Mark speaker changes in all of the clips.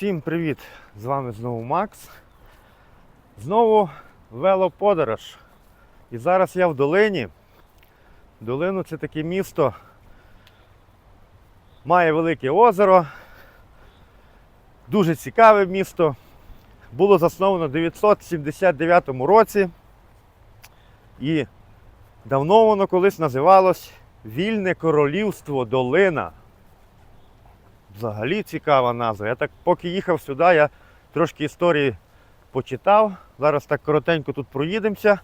Speaker 1: Всім привіт! З вами знову Макс. Знову велоподорож. І зараз я в долині. Долину це таке місто. Має велике озеро. Дуже цікаве місто. Було засновано в 979 році. І давно воно колись називалось Вільне Королівство Долина. Взагалі цікава назва. Я так поки їхав сюди, я трошки історії почитав. Зараз так коротенько тут проїдемося.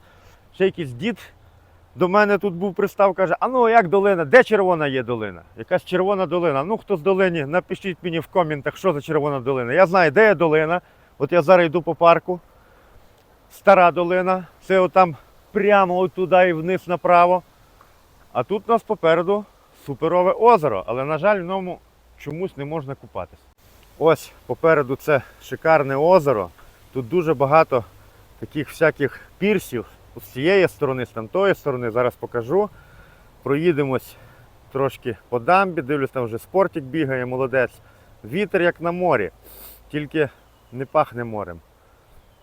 Speaker 1: Ще якийсь дід до мене тут був пристав, каже, а ну як долина? Де червона є долина? Якась червона долина. Ну хто з долині, напишіть мені в коментах, що за червона долина. Я знаю, де є долина. От я зараз йду по парку. Стара долина. Це отам прямо туди і вниз направо. А тут у нас попереду суперове озеро, але, на жаль, в ньому чомусь не можна купатись. Ось попереду це шикарне озеро. Тут дуже багато таких всяких пірсів з цієї сторони, з тамтої сторони. Зараз покажу. Проїдемось трошки по дамбі, дивлюсь, там вже спортик бігає, молодець. Вітер як на морі, тільки не пахне морем.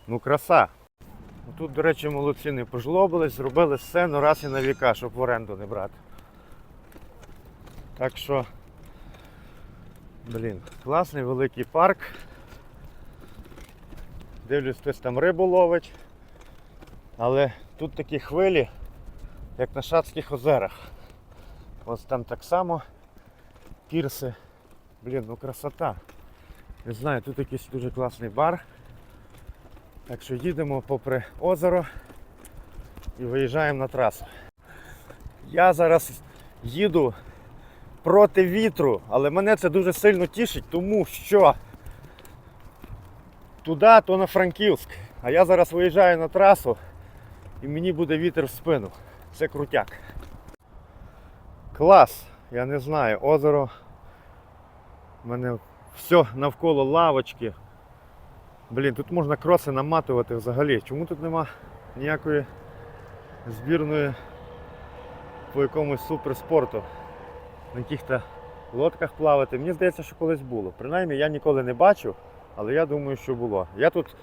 Speaker 1: Ну, краса. Тут, до речі, молодці не пожлобились, зробили все ну раз і на віка, щоб в оренду не брати. Так що Блін, класний великий парк. Дивлюсь, хтось там рибу ловить. Але тут такі хвилі, як на Шацьких озерах. Ось там так само пірси. Блін, ну красота. Не знаю, тут якийсь дуже класний бар. Так що їдемо попри озеро і виїжджаємо на трасу. Я зараз їду проти вітру, але мене це дуже сильно тішить, тому що туди, то на Франківськ. А я зараз виїжджаю на трасу і мені буде вітер в спину. Це крутяк. Клас! Я не знаю, озеро. У мене все навколо лавочки. Блін, тут можна кроси наматувати взагалі. Чому тут нема ніякої збірної по якомусь суперспорту? На яких-то лодках плавати. Мені здається, що колись було. Принаймні я ніколи не бачив, але я думаю, що було. Я тут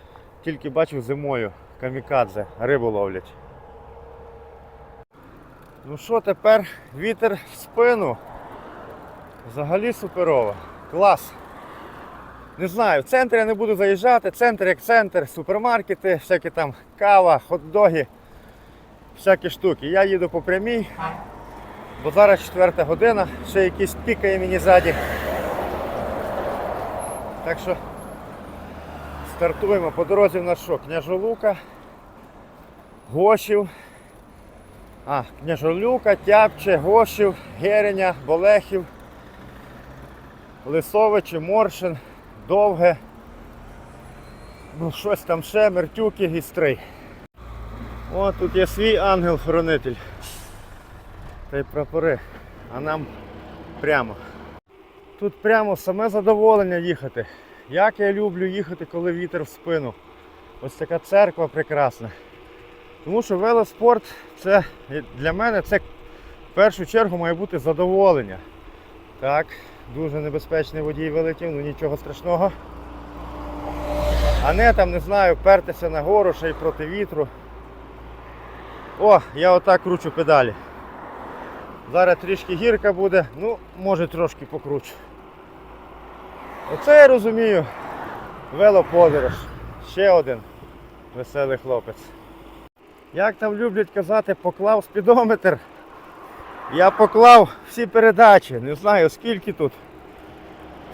Speaker 1: тільки бачив зимою камікадзе, рибу ловлять. Ну що тепер вітер в спину. Взагалі суперово. Клас. Не знаю, в центр я не буду заїжджати, центр як центр, супермаркети, всякі там кава, хот-доги, всякі штуки. Я їду по прямій. Бо зараз четверта година, ще якийсь пікає мені ззаді. Так що стартуємо. По дорозі в нас що? Княжолука, Гошів, а, Княжолюка, Тяпче, Гошів, Гереня, Болехів, Лисовичі, Моршин, Довге. Ну, щось там ще, Мертюки і Стрий. О, тут є свій ангел-хоронитель та й прапори, а нам прямо. Тут прямо саме задоволення їхати. Як я люблю їхати, коли вітер в спину. Ось така церква прекрасна. Тому що велоспорт це для мене це в першу чергу має бути задоволення. Так, дуже небезпечний водій вилетів, ну нічого страшного. А не там, не знаю, пертися на гору ще й проти вітру. О, я отак кручу педалі. Зараз трішки гірка буде, ну, може трошки покручу. Оце я розумію. Велоподорож. Ще один веселий хлопець. Як там люблять казати, поклав спідометр. Я поклав всі передачі, не знаю скільки тут.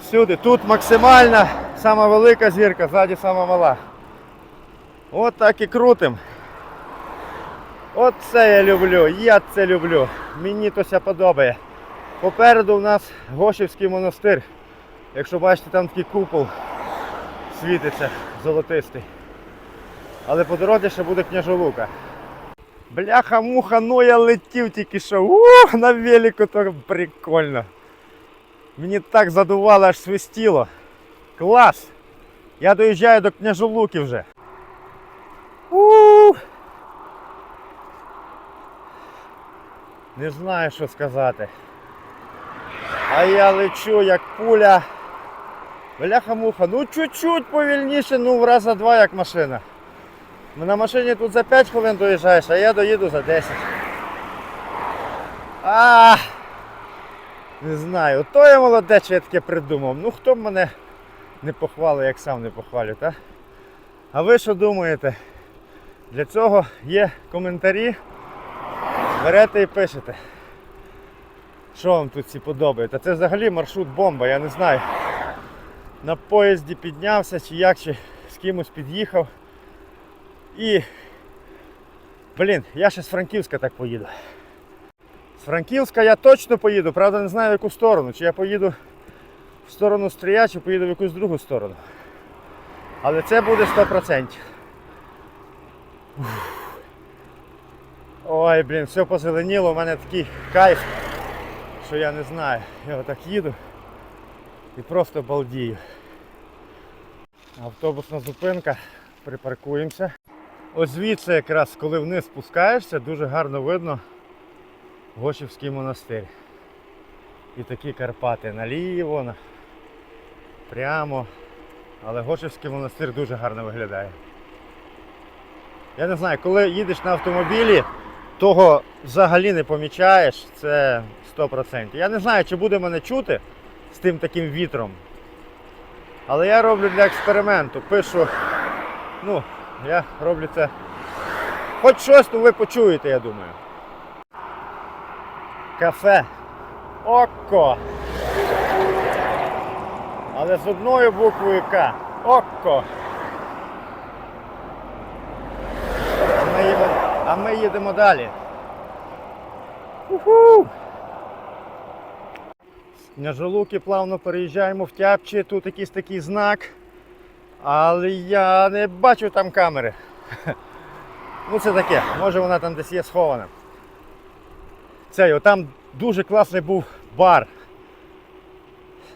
Speaker 1: Всюди. Тут максимальна, сама велика зірка, ззаді сама мала. От так і крутим. Оце я люблю, я це люблю. Мені то ся подобає. Попереду у нас Гошівський монастир. Якщо бачите, там такий купол світиться золотистий. Але по дорозі ще буде княжолука. Бляха-муха, ну я летів тільки що. Ух, на велику то прикольно. Мені так задувало, аж свистіло. Клас! Я доїжджаю до княжолуки вже. Ух! Не знаю, що сказати. А я лечу як пуля Бляха-муха, ну чуть-чуть повільніше, ну в раза два як машина. На машині тут за 5 хвилин доїжджаєш, а я доїду за 10. А, не знаю, то я молодець, я таке придумав. Ну хто б мене не похвалив, як сам не похвалю, та? А ви що думаєте? Для цього є коментарі. Берете і пишете. Що вам тут всі подобається? Це взагалі маршрут бомба, я не знаю. На поїзді піднявся чи як, чи з кимось під'їхав. І. Блін, я ще з Франківська так поїду. З Франківська я точно поїду, правда не знаю в яку сторону. Чи я поїду в сторону Стрия, чи поїду в якусь другу сторону. Але це буде 100%. Уф. Ой, блін, все позеленіло, у мене такий кайф, що я не знаю. Я отак їду і просто балдію. Автобусна зупинка, припаркуємося. Ось звідси якраз, коли вниз спускаєшся, дуже гарно видно Гошівський монастир. І такі Карпати наліво, на- прямо. Але Гошівський монастир дуже гарно виглядає. Я не знаю, коли їдеш на автомобілі, того взагалі не помічаєш, це 100%. Я не знаю, чи буде мене чути з тим таким вітром. Але я роблю для експерименту. Пишу, ну, я роблю це. Хоч щось, ну ви почуєте, я думаю. Кафе. Око. Але з одною буквою К. Око. А ми їдемо, а ми їдемо далі. Уху! З Княжолуки плавно переїжджаємо в Тяпчі, тут якийсь такий знак. Але я не бачу там камери. Ну це таке, може вона там десь є схована. Цей, там дуже класний був бар.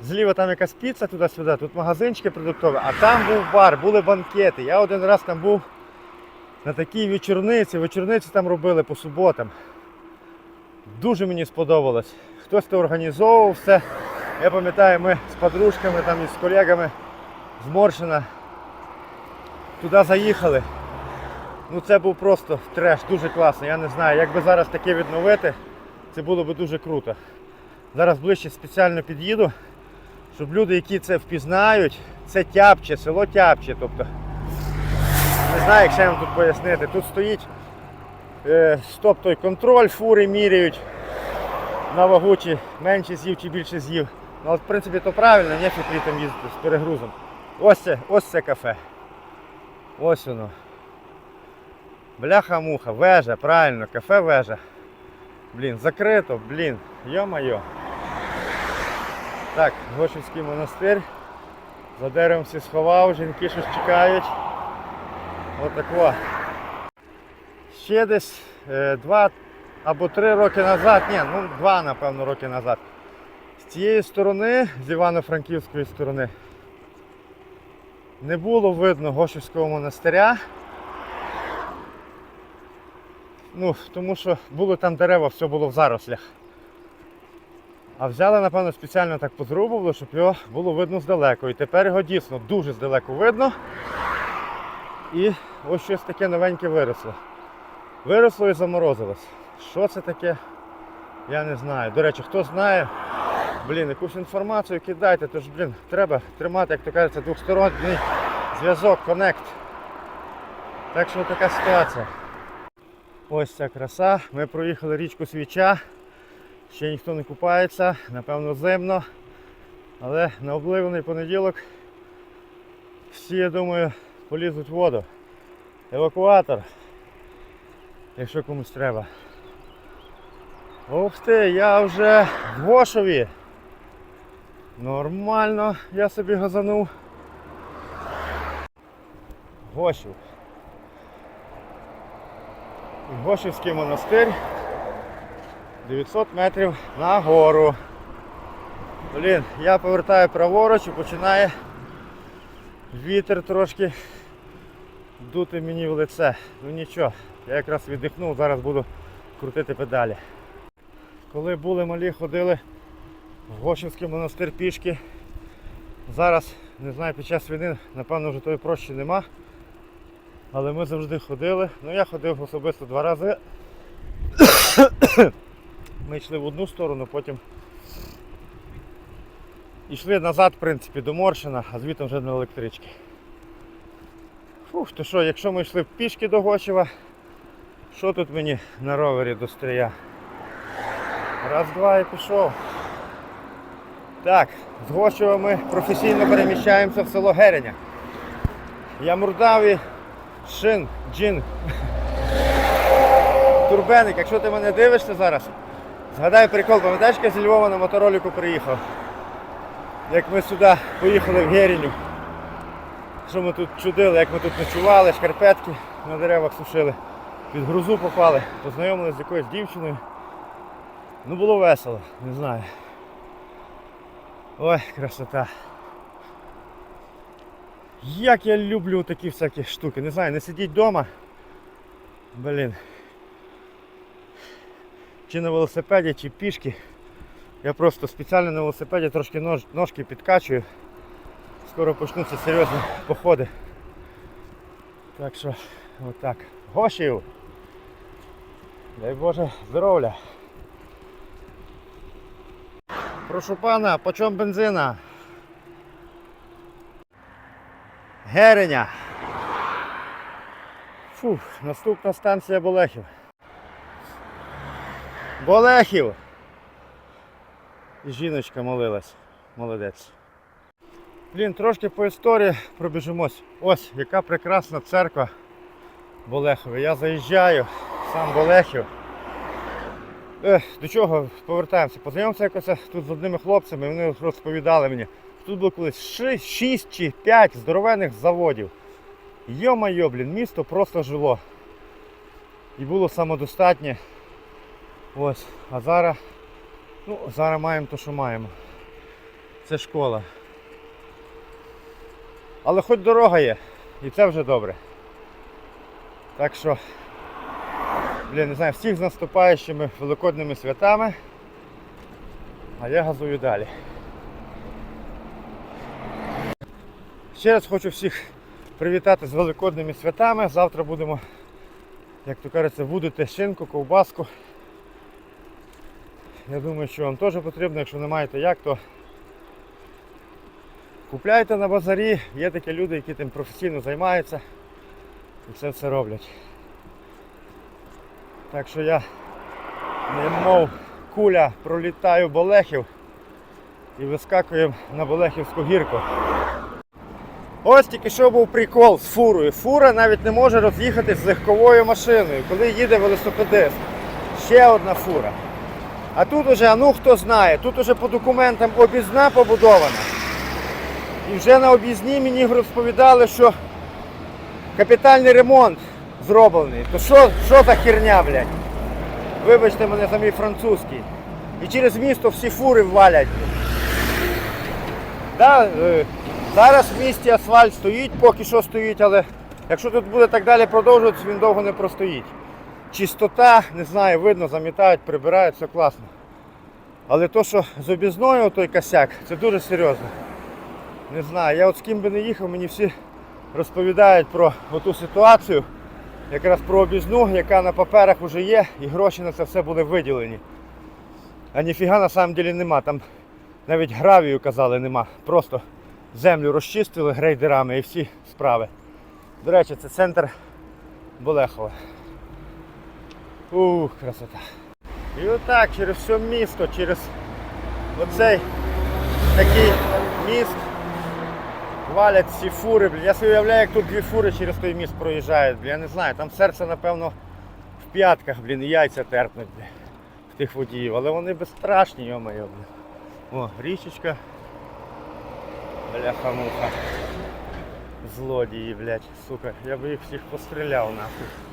Speaker 1: Зліва там якась піца туди-сюди, тут магазинчики продуктові, а там був бар, були банкети. Я один раз там був на такій вечорниці. Вечорниці там робили по суботам. Дуже мені сподобалось. Хтось то організовував все. Я пам'ятаю, ми з подружками там і з колегами з Моршина туди заїхали. Ну це був просто треш, дуже класно. Я не знаю, як би зараз таке відновити, це було б дуже круто. Зараз ближче спеціально під'їду, щоб люди, які це впізнають, це Тяпче, село Тяпче. Тобто, не знаю, як ще вам тут пояснити. Тут стоїть е, стоп той контроль, фури міряють на вагу, чи менше з'їв, чи більше з'їв. Ну, от, в принципі, то правильно, не фітлі там їздити з перегрузом. Ось це, ось це кафе. Ось воно. Бляха-муха, вежа, правильно, кафе вежа. Блін, закрито, блін, йо-майо. Так, Гошівський монастир. За деревом всі сховав, жінки щось чекають. Отако. Ще десь е, два або три роки назад, ні, ну два, напевно, роки назад. З цієї сторони, з Івано-Франківської сторони, не було видно Гошівського монастиря. Ну, тому що були там дерева, все було в зарослях. А взяли, напевно, спеціально так позрубували, щоб його було видно здалеку. І тепер його дійсно дуже здалеку видно. І ось щось таке новеньке виросло. Виросло і заморозилось. Що це таке? Я не знаю. До речі, хто знає, блін, якусь інформацію кидайте, тож, блін, треба тримати, як то кажеться, двосторонній зв'язок, коннект. Так що така ситуація. Ось ця краса. Ми проїхали річку Свіча. Ще ніхто не купається, напевно зимно. Але на обливаний понеділок всі, я думаю, полізуть в воду. Евакуатор, якщо комусь треба. Ух ти, я вже в Гошові. Нормально, я собі газанув. Гошів. Гошівський монастир. 900 метрів на гору. Блін, я повертаю праворуч і починає вітер трошки дути мені в лице. Ну нічого, я якраз віддихнув, зараз буду крутити педалі. Коли були малі, ходили в Гошівський монастир пішки. Зараз Не знаю, під час війни, напевно, вже тої прощі нема. Але ми завжди ходили. Ну я ходив особисто два рази. Ми йшли в одну сторону, потім йшли назад, в принципі, до Моршина, а звідти вже на електрички. Фух, то що, якщо ми йшли пішки до Гочева, що тут мені на ровері до стрія? Раз, два і пішов. Так, з Гочева ми професійно переміщаємося в село Гереня. Я Мурдаві, Шин, Джин. Турбеник, якщо ти мене дивишся зараз, згадай прикол, пам'ятаєш, я зі Львова на мотороліку приїхав? Як ми сюди поїхали в Геріню. Що ми тут чудили, як ми тут ночували, шкарпетки на деревах сушили, під грузу попали, познайомилися з якоюсь дівчиною. Ну було весело, не знаю. Ой, красота. Як я люблю такі всякі штуки. Не знаю, не сидіть вдома. Блін. Чи на велосипеді, чи пішки. Я просто спеціально на велосипеді трошки нож, ножки підкачую. Скоро почнуться серйозні походи. Так що, отак. Гошів! Дай Боже здоров'я! Прошу пана, по бензина? Гереня. Фух, наступна станція Болехів. Болехів! І жіночка молилась. Молодець. Блін, трошки по історії пробіжимось. Ось, яка прекрасна церква Болехові. Я заїжджаю, сам Болехів. Ех, до чого повертаємося? Познайомився якось тут з одними хлопцями, вони розповідали мені. Тут було колись 6 чи 5 здоровенних заводів. Йо-майо, блін, місто просто жило. І було самодостатнє. Ось, а зараз, ну, зараз маємо те, що маємо. Це школа. Але хоч дорога є, і це вже добре. Так що, блін, не знаю, всіх з наступаючими великодними святами. А я газую далі. Ще раз хочу всіх привітати з великодними святами. Завтра будемо, як то кажеться, вудити шинку, ковбаску. Я думаю, що вам теж потрібно, якщо не маєте як, то купляйте на базарі. Є такі люди, які тим професійно займаються і це все роблять. Так що я немов куля пролітаю Болехів і вискакуємо на Болехівську гірку. Ось тільки що був прикол з фурою. Фура навіть не може роз'їхатись з легковою машиною, коли їде велосипедист. Ще одна фура. А тут уже, а ну хто знає, тут уже по документам обізна побудована. І вже на об'їзні мені розповідали, що капітальний ремонт зроблений. То що, що за херня, блядь? Вибачте мене за мій французький. І через місто всі фури валять. Да, е, зараз в місті асфальт стоїть, поки що стоїть, але якщо тут буде так далі продовжуватися, він довго не простоїть. Чистота, не знаю, видно, замітають, прибирають, все класно. Але то, що з обізною той косяк, це дуже серйозно. Не знаю, я от з ким би не їхав, мені всі розповідають про ту ситуацію, якраз про обізну, яка на паперах вже є, і гроші на це все були виділені. А ніфіга на самом деле нема. Там навіть гравію казали нема. Просто землю розчистили грейдерами і всі справи. До речі, це центр Болехова. Ух, красота. І отак через все місто, через оцей такий міст валять ці фури. Блін. Я собі уявляю, як тут дві фури через той міст проїжджають. Блін. Я не знаю, там серце, напевно, в п'ятках, блін, і яйця терпнуть блін, в тих водіїв. Але вони безстрашні, йо-моє, блін. О, річечка. Бляха-муха. Злодії, блядь, сука. Я би їх всіх постріляв нахуй.